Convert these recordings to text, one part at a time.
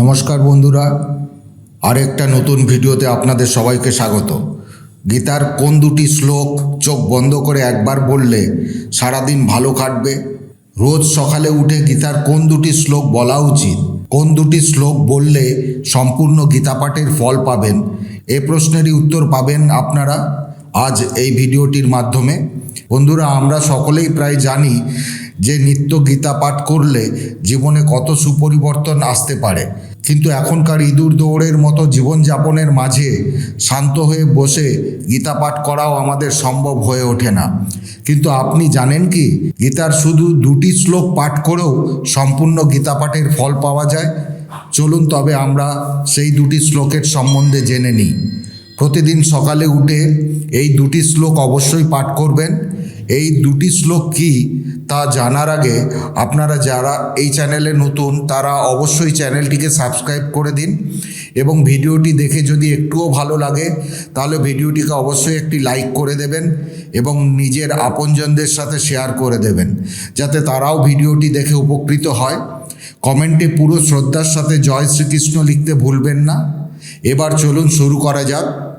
নমস্কার বন্ধুরা, আরেকটা নতুন ভিডিওতে আপনাদের সবাইকে স্বাগত। গীতার কোন দুটি শ্লোক চোখ বন্ধ করে একবার বললে সারাদিন ভালো কাটবে? রোজ সকালে উঠে গীতার কোন দুটি শ্লোক বলা উচিত? কোন দুটি শ্লোক বললে সম্পূর্ণ গীতা পাঠের ফল পাবেন? এ প্রশ্নেরই উত্তর পাবেন আপনারা আজ এই ভিডিওটির মাধ্যমে। বন্ধুরা, আমরা সকলেই প্রায় জানি যে নিত্য গীতা পাঠ করলে জীবনে কত সুপরিবর্তন আসতে পারে। কিন্তু এখনকার ইঁদুর দৌড়ের মতো জীবনযাপনের মাঝে শান্ত হয়ে বসে গীতা পাঠ করাও আমাদের সম্ভব হয়ে ওঠে না। কিন্তু আপনি জানেন কি, গীতার শুধু দুটি শ্লোক পাঠ করেও সম্পূর্ণ গীতা পাঠের ফল পাওয়া যায়? চলুন তবে আমরা সেই দুটি শ্লোকের সম্বন্ধে জেনে নিই। প্রতিদিন সকালে উঠে এই দুটি শ্লোক অবশ্যই পাঠ করবেন। এই দুটি শ্লোক কি তা জানার আগে আপনারা যারা এই চ্যানেলে নতুন, তারা অবশ্যই চ্যানেলটিকে সাবস্ক্রাইব করে দিন এবং ভিডিওটি দেখে যদি একটুও ভালো লাগে, তাহলে ভিডিওটিকে অবশ্যই একটি লাইক করে দেবেন এবং নিজের আপনজনদের সাথে শেয়ার করে দেবেন, যাতে তারাও ভিডিওটি দেখে উপকৃত হয়। কমেন্টে পুরো শ্রদ্ধার সাথে জয় শ্রীকৃষ্ণ লিখতে ভুলবেন না। এবার চলুন শুরু করা যাক।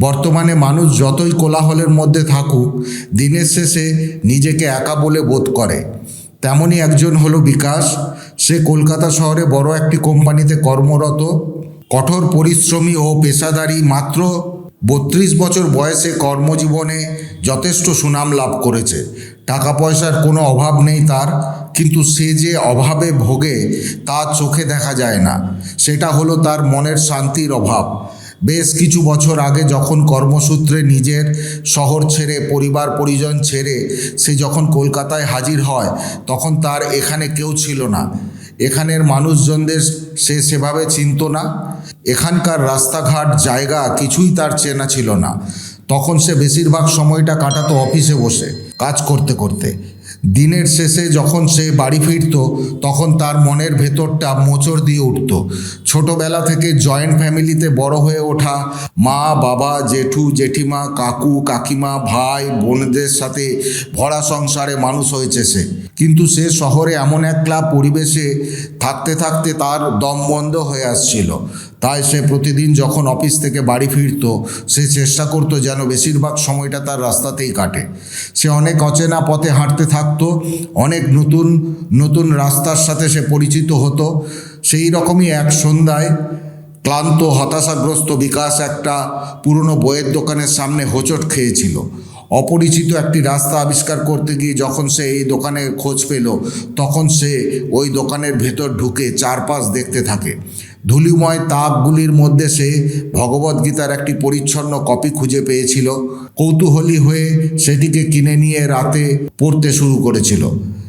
বর্তমানে মানুষ যতই কোলাহলের মধ্যে থাকুক, দিনের শেষে নিজেকে একা বলে বোধ করে। তেমনই একজন হলো বিকাশ। সে কলকাতা শহরে বড় একটি কোম্পানিতে কর্মরত। কঠোর পরিশ্রমী ও পেশাদারী মাত্র বত্রিশ বছর বয়সে কর্মজীবনে যথেষ্ট সুনাম লাভ করেছে। টাকা পয়সার কোনো অভাব নেই তার, কিন্তু সে যে অভাবে ভোগে তা চোখে দেখা যায় না। সেটা হলো তার মনের শান্তির অভাব। বেশ কিছু বছর আগে যখন কর্মসূত্রে নিজের শহর ছেড়ে, পরিবার, পরিজন ছেড়ে সে যখন কলকাতায় হাজির হয়, তখন তার এখানে কেউ ছিল না। এখানের মানুষজনদের সে সেভাবে চিনত না। এখানকার রাস্তাঘাট, জায়গা কিছুই তার চেনা ছিল না। তখন সে বেশিরভাগ সময়টা কাটাতো অফিসে বসে, কাজ করতে করতে। দিনের শেষে যখন সে বাড়ি ফিরত, তখন তার মনের ভেতরটা মোচড় দিয়ে উঠত। ছোটবেলা থেকে জয়েন্ট ফ্যামিলিতে বড় হয়ে ওঠা মা, বাবা, জেঠু, জেঠিমা, কাকু, কাকিমা, ভাই, বোনদের সাথে ভরা সংসারে মানুষ হয়েছে সে। কিন্তু সে শহরে এমন একলা পরিবেশে থাকতে থাকতে তার দম বন্ধ হয়ে আসছিল। তাই সে প্রতিদিন যখন অফিস থেকে বাড়ি ফিরত, সে চেষ্টা করতো যেন বেশিরভাগ সময়টা তার রাস্তাতেই কাটে। সে অনেক অচেনা পথে হাঁটতে থাকতো অনেক নতুন নতুন রাস্তার সাথে সে পরিচিত হতো। সেই রকমই এক সন্ধ্যায় ক্লান্ত, হতাশাগ্রস্ত বিকাশ একটা পুরনো বইয়ের দোকানের সামনে হোঁচট খেয়েছিল। অপরিচিত একটি রাস্তা আবিষ্কার করতে গিয়ে যখন সে এই দোকানে খোঁজ পেল, তখন সে ওই দোকানের ভেতর ঢুকে চারপাশ দেখতে থাকে। ধুলিময় তাপগুলির মধ্যে সে ভগবদ্গীতার একটি পরিচ্ছন্ন কপি খুঁজে পেয়েছিল। কৌতূহলী হয়ে সেটিকে কিনে নিয়ে রাতে পড়তে শুরু করেছিল।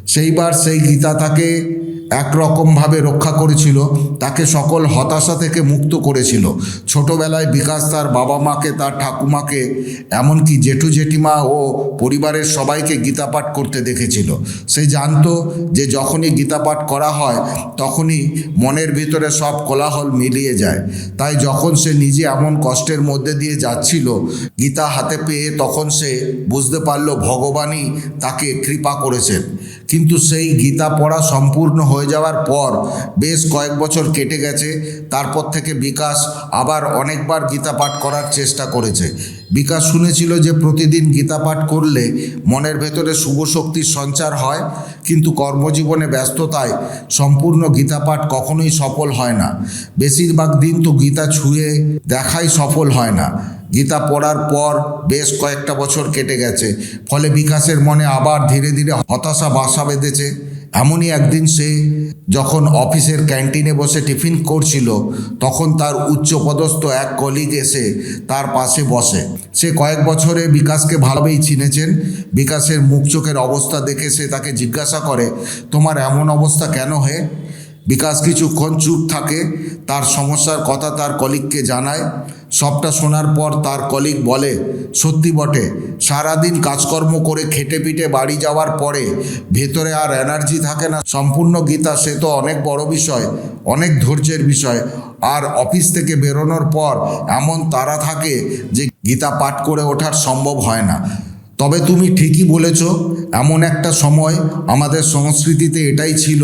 সেইবার সেই গীতা তাকে একরকমভাবে রক্ষা করেছিল, তাকে সকল হতাশা থেকে মুক্ত করেছিল। ছোটবেলায় বিকাশ তার বাবা মাকে তার ঠাকুমাকে, এমনকি জেঠু জেঠিমা ও পরিবারের সবাইকে গীতা পাঠ করতে দেখেছিল। সে জানতো যে যখনই গীতা পাঠ করা হয়, তখনই মনের ভিতরে সব কোলাহল মিলিয়ে যায়। তাই যখন সে নিজে এমন কষ্টের মধ্যে দিয়ে যাচ্ছিল, গীতা হাতে পেয়ে তখন সে বুঝতে পারল ভগবানই তাকে কৃপা করেছেন। কিন্তু সেই গীতা পড়া সম্পূর্ণ হয়ে যাওয়ার পর বেশ কয়েক বছর কেটে গেছে। তারপর থেকে বিকাশ আবার অনেকবার গীতা পাঠ করার চেষ্টা করেছে। বিকাশ শুনেছিল যে প্রতিদিন গীতা পাঠ করলে মনের ভেতরে শুভ শক্তির সঞ্চার হয়, কিন্তু কর্মজীবনে ব্যস্ততায় সম্পূর্ণ গীতা পাঠ কখনোই সফল হয় না। বেশিরভাগ দিন তো গীতা ছুঁয়ে দেখাই সফল হয় না। গীতা পড়ার পর বেশ কয়েকটা বছর কেটে গেছে, ফলে বিকাশের মনে আবার ধীরে ধীরে হতাশা বাসা বেঁধেছে। এমনই একদিন সে যখন অফিসের ক্যান্টিনে বসে টিফিন করছিল, তখন তার উচ্চপদস্থ এক কলিগ এসে তার পাশে বসে। সে কয়েক বছরে বিকাশকে ভালোভাবেই চিনেছেন। বিকাশের মুখ চোখের অবস্থা দেখে সে তাকে জিজ্ঞাসা করে, তোমার এমন অবস্থা কেন হে? বিকাশ কিছুক্ষণ চুপ থাকে, তার সমস্যার কথা তার কলিগকে জানায়। সবটা শোনার পর তার কলিগ বলে, সত্যি বটে, সারাদিন কাজকর্ম করে খেটে পিটে বাড়ি যাওয়ার পরে ভেতরে আর এনার্জি থাকে না। সম্পূর্ণ গীতা, সে তো অনেক বড় বিষয়, অনেক ধৈর্যের বিষয়। আর অফিস থেকে বেরোনোর পর এমন তারা থাকে যে গীতা পাঠ করে ওঠার সম্ভব হয় না। তবে তুমি ঠিকই বলেছ, এমন একটা সময় আমাদের সংস্কৃতিতে এটাই ছিল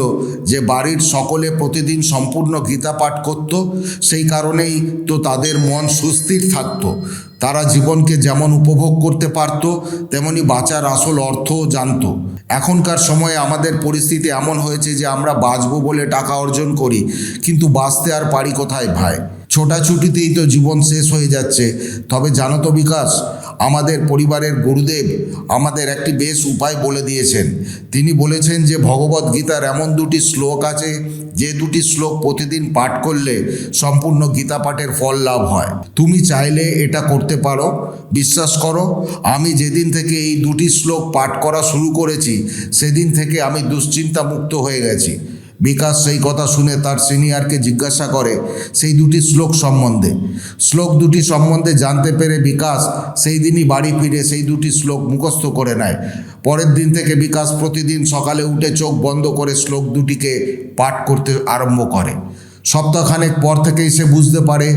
যে বাড়ির সকলে প্রতিদিন সম্পূর্ণ গীতা পাঠ করত, সেই কারণেই তো তাদের মন সুস্থির থাকতো। তারা জীবনকে যেমন উপভোগ করতে পারত, তেমনি বাঁচার আসল অর্থও জানতো। এখনকার সময়ে আমাদের পরিস্থিতি এমন হয়েছে যে আমরা বাঁচবো বলে টাকা অর্জন করি, কিন্তু বাঁচতে আর পারি কোথায় ভাই? ছোটাছুটিতেই তো জীবন শেষ হয়ে যাচ্ছে। তবে জানো তো বিকাশ, আমাদের পরিবারের গুরুদেব আমাদের একটি বেশ উপায় বলে দিয়েছেন। তিনি বলেছেন যে ভগবত গীতার এমন দুটি শ্লোক আছে, যে দুটি শ্লোক প্রতিদিন পাঠ করলে সম্পূর্ণ গীতা পাঠের ফল লাভ হয়। তুমি চাইলে এটা করতে পারো। বিশ্বাস করো, আমি যেদিন থেকে এই দুটি শ্লোক পাঠ করা শুরু করেছি, সেদিন থেকে আমি দুশ্চিন্তা মুক্ত হয়ে গেছি। বিকাশ সেই কথা শুনে তার সিনিয়রকে জিজ্ঞাসা করে, সেই দুটি শ্লোক সম্বন্ধে? শ্লোক দুটি সম্বন্ধে জানতে পেরে বিকাশ সেই দিনই বাড়ি ফিরে সেই দুটি শ্লোক মুখস্থ করে নেয়। পরের দিন থেকে বিকাশ প্রতিদিন সকালে উঠে চোখ বন্ধ করে শ্লোক দুটিকে পাঠ করতে আরম্ভ করে। সপ্তাহখানেক পর থেকেই সে বুঝতে পারে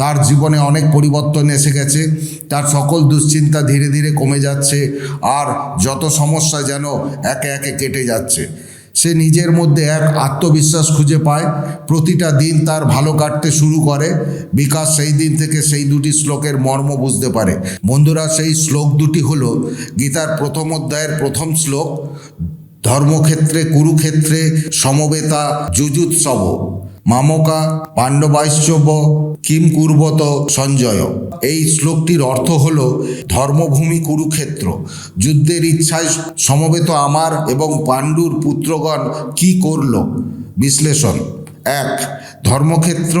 তার জীবনে অনেক পরিবর্তন এসে গেছে, তার সকল দুশ্চিন্তা ধীরে ধীরে কমে যাচ্ছে আর যত সমস্যা যেন একে একে কেটে যাচ্ছে। সে নিজের মধ্যে এক আত্মবিশ্বাস খুঁজে পায়, প্রতিটা দিন তার ভালো কাটতে শুরু করে, বিকাশ সেই দিন থেকে সেই দুটি শ্লোকের মর্ম বুঝতে পারে। বন্ধুরা, সেই শ্লোক দুটি হল গীতার প্রথম অধ্যায়ের প্রথম শ্লোক, ধর্মক্ষেত্রে, কুরুক্ষেত্রে সমবেতা যুজুৎসব মামকা পাণ্ডবাইশ্বব কিম কুর্বত, সঞ্জয়। এই শ্লোকটির অর্থ হল ধর্মভূমি কুরুক্ষেত্র। যুদ্ধের ইচ্ছায় সমবেত আমার এবং পাণ্ডুর পুত্রগণ কি করল? বিশ্লেষণ। এক, ধর্মক্ষেত্র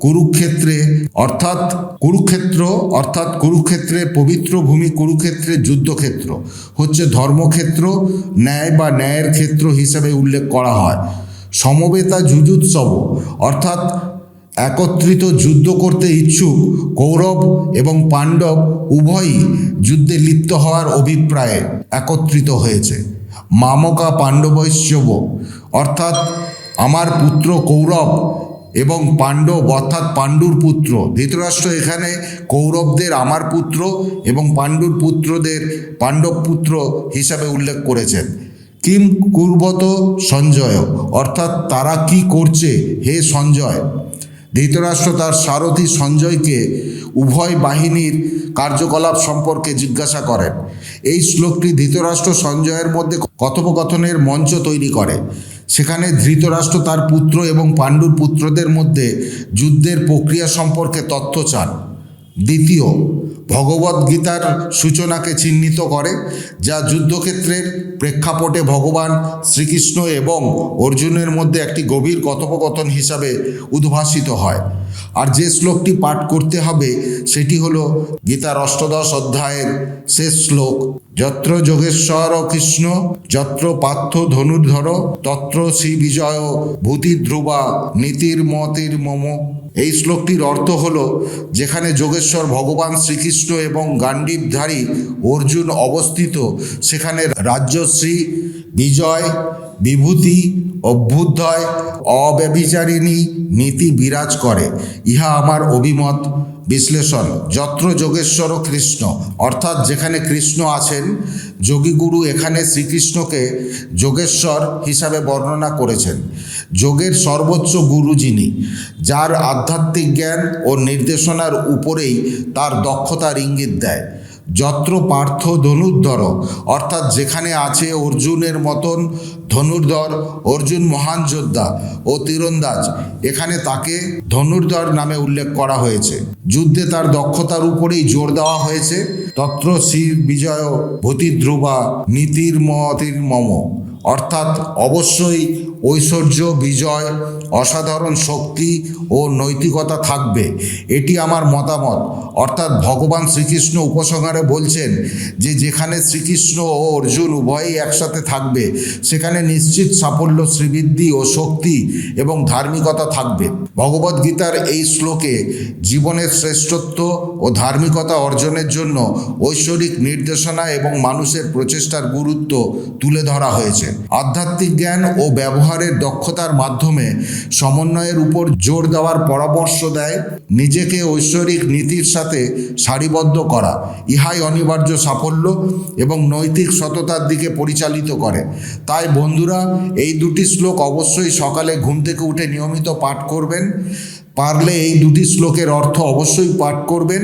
কুরুক্ষেত্রে অর্থাৎ কুরুক্ষেত্র অর্থাৎ কুরুক্ষেত্রে পবিত্র ভূমি কুরুক্ষেত্রে যুদ্ধক্ষেত্র। হচ্ছে ধর্মক্ষেত্র ন্যায় বা ন্যায়ের ক্ষেত্র হিসেবে উল্লেখ করা হয়। সমবেতা যুজুৎসব, অর্থাৎ একত্রিত যুদ্ধ করতে ইচ্ছুক কৌরব এবং পাণ্ডব উভয়ই যুদ্ধে লিপ্ত হওয়ার অভিপ্রায়ে একত্রিত হয়েছে। মামকা পাণ্ডবৈশ্যব অর্থাৎ আমার পুত্র কৌরব এবং পাণ্ডব, অর্থাৎ পাণ্ডুর পুত্র। ধৃতরাষ্ট্র এখানে কৌরবদের আমার পুত্র এবং পাণ্ডুর পুত্রদের পাণ্ডব পুত্র হিসাবে উল্লেখ করেছেন। কিম কুর্বত সঞ্জয়। অর্থাৎ তারা কি করছে? হে সঞ্জয়। ধৃতরাষ্ট্র তার সারথী সঞ্জয়কে উভয় বাহিনীর কার্যকলাপ সম্পর্কে জিজ্ঞাসা করেন এই শ্লোকটি ধৃতরাষ্ট্র সঞ্জয়ের মধ্যে কথোপকথনের মঞ্চ তৈরি করে। সেখানে ধৃতরাষ্ট্র তার পুত্র এবং পাণ্ডুর পুত্রদের মধ্যে যুদ্ধের প্রক্রিয়া সম্পর্কে তথ্য চান। দ্বিতীয় ভগবদ গীতার সূচনাকে চিহ্নিত করে, যা যুদ্ধক্ষেত্রের প্রেক্ষাপটে ভগবান শ্রীকৃষ্ণ এবং অর্জুনের মধ্যে একটি গভীর কথোপকথন হিসাবে উদ্ভাসিত হয়। আর যে শ্লোকটি পাঠ করতে হবে, সেটি হলো গীতার অষ্টদশ অধ্যায়ের শেষ শ্লোক। যত্র যোগেশ্বর কৃষ্ণ, যত্র পার্থ ধনুর্ধর, তত্র শ্রী বিজয় ভূতি ধ্রুবা নীতির মতির মম। এই শ্লোকটির অর্থ হল, যেখানে যোগেশ্বর ভগবান শ্রীকৃষ্ণ এবং গান্ডীবধারী অর্জুন অবস্থিত। সেখানে রাজ্যশ্রী বিজয়, বিভূতি, অভ্যুদয় অব্যবিচারিণী নীতি বিরাজ করে। ইহা আমার অভিমত। বিশ্লেষণ, যত্র যোগেশ্বর কৃষ্ণ। অর্থাৎ যেখানে কৃষ্ণ আছেন, যোগীগুরু এখানে শ্রীকৃষ্ণকে যোগেশ্বর হিসাবে বর্ণনা করেছেন। যোগের সর্বোচ্চ গুরু যিনি, যার আধ্যাত্মিক জ্ঞান ও নির্দেশনার উপরেই তার দক্ষতার ইঙ্গিত দেয়। যত্র পার্থ ধনুর্ধর, অর্থাৎ যেখানে আছে অর্জুনের মতন ধনুর্ধর, অর্জুন মহান যোদ্ধা ও তীরন্দাজ, এখানে তাকে ধনুর্ধর নামে উল্লেখ করা হয়েছে। যুদ্ধে তার দক্ষতার উপরেই জোর দেওয়া হয়েছে। তত্র শ্রী বিজয় ভূতিধ্রুবা নীতির মতির মম, অর্থাৎ অবশ্যই ঐশ্বর্য, বিজয়, অসাধারণ শক্তি ও নৈতিকতা থাকবে। এটি আমার মতামত। অর্থাৎ ভগবান শ্রীকৃষ্ণ উপসংহারে বলছেন যে, যেখানে শ্রীকৃষ্ণ ও অর্জুন উভয়ই একসাথে থাকবে, সেখানে নিশ্চিত সাফল্য, শ্রীবৃদ্ধি ও শক্তি এবং ধার্মিকতা থাকবে। ভগবদ গীতার এই শ্লোকে জীবনের শ্রেষ্ঠত্ব ও ধার্মিকতা অর্জনের জন্য ঐশ্বরিক নির্দেশনা এবং মানুষের প্রচেষ্টার গুরুত্ব তুলে ধরা হয়েছে। আধ্যাত্মিক জ্ঞান ও ব্যবহারের দক্ষতার মাধ্যমে সমন্বয়ের উপর জোর দেওয়ার পরামর্শ দেয়, নিজেকে ঐশ্বরিক নীতির সাথে সারিবদ্ধ করা। ইহাই অনিবার্য সাফল্য এবং নৈতিক সততার দিকে পরিচালিত করে। তাই বন্ধুরা, এই দুটি শ্লোক অবশ্যই সকালে ঘুম থেকে উঠে নিয়মিত পাঠ করবেন। পারলে এই দুটি শ্লোকের অর্থ অবশ্যই পাঠ করবেন।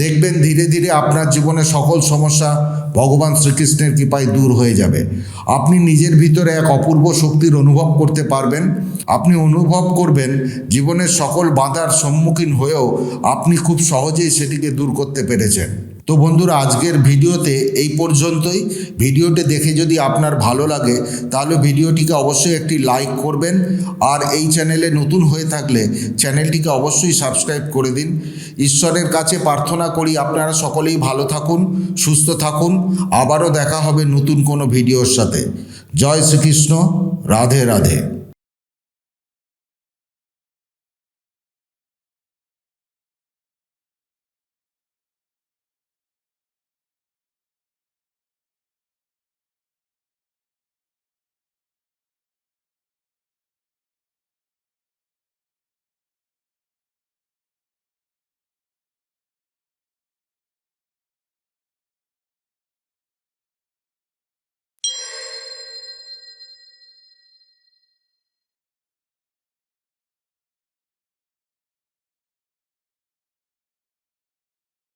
দেখবেন ধীরে ধীরে আপনার জীবনে সকল সমস্যা ভগবান শ্রীকৃষ্ণের কৃপায় দূর হয়ে যাবে। আপনি নিজের ভিতরে এক অপূর্ব শক্তির অনুভব করতে পারবেন। আপনি অনুভব করবেন জীবনের সকল বাধার সম্মুখীন হয়েও আপনি খুব সহজেই সেটিকে দূর করতে পেরেছেন। তো বন্ধুরা, আজকের ভিডিওতে এই পর্যন্তই। ভিডিওটি দেখে যদি আপনার ভালো লাগে, তাহলে ভিডিওটিকে অবশ্যই একটি লাইক করবেন। আর এই চ্যানেলে নতুন হয়ে থাকলে চ্যানেলটিকে অবশ্যই সাবস্ক্রাইব করে দিন। ঈশ্বরের কাছে প্রার্থনা করি, আপনারা সকলেই ভালো থাকুন, সুস্থ থাকুন। আবারও দেখা হবে নতুন কোনো ভিডিওর সাথে। জয় শ্রীকৃষ্ণ, রাধে রাধে।